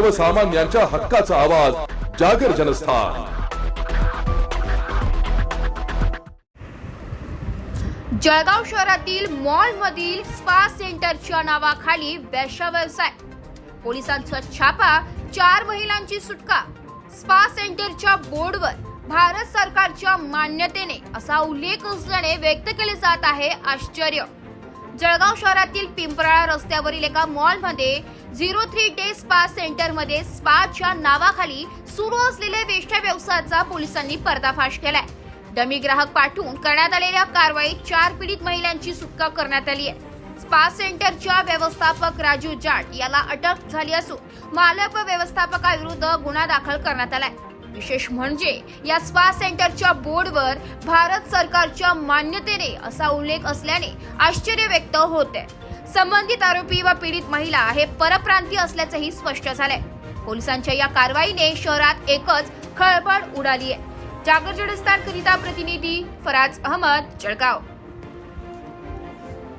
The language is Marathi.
सर्वसामान्यांच्या हक्काचा आवाज जागर जनस्थान. जळगाव शहरातील मॉलमधील स्पा सेंटरच्या नावाखाली वेश्या व्यवसाय. पोलिसांचा छापा चार महिलांची सुटका. स्पा सेंटरच्या बोर्डवर भारत सरकारच्या मान्यतेने असा उल्लेख असल्याने व्यक्त केले जात आहे आश्चर्य. जळगाव शहरातील पिंपराळा रस्त्यावरील एका मॉलमध्ये झिरो थ्री डे स्पा सेंटरमध्ये स्पाच्या नावाखाली सुरू असलेल्या वेष्ट्या व्यवसायाचा पोलिसांनी पर्दाफाश केलाय. डमी ग्राहक पाठवून करण्यात आलेल्या कारवाईत चार पीडित महिलांची सुटका करण्यात आली आहे. स्पा सेंटरच्या व्यवस्थापक राजू जाट याला अटक झाली असून मालक व व्यवस्थापकाविरुद्ध गुन्हा दाखल करण्यात आलाय. विशेष म्हणजे या स्पा सेंटरच्या बोर्डवर भारत सरकारच्या मान्यतेने असा उल्लेख असल्याने आश्चर्य व्यक्त होत आहे संबंधित आरोपी व पीडित महिला हे परप्रांतीय असल्याचंही स्पष्ट झालंय. पोलिसांच्या या कारवाईने शहरात एकच खळबळ उडाली आहे जागर जडस्थान करिता प्रतिनिधी फराज अहमद जळगाव.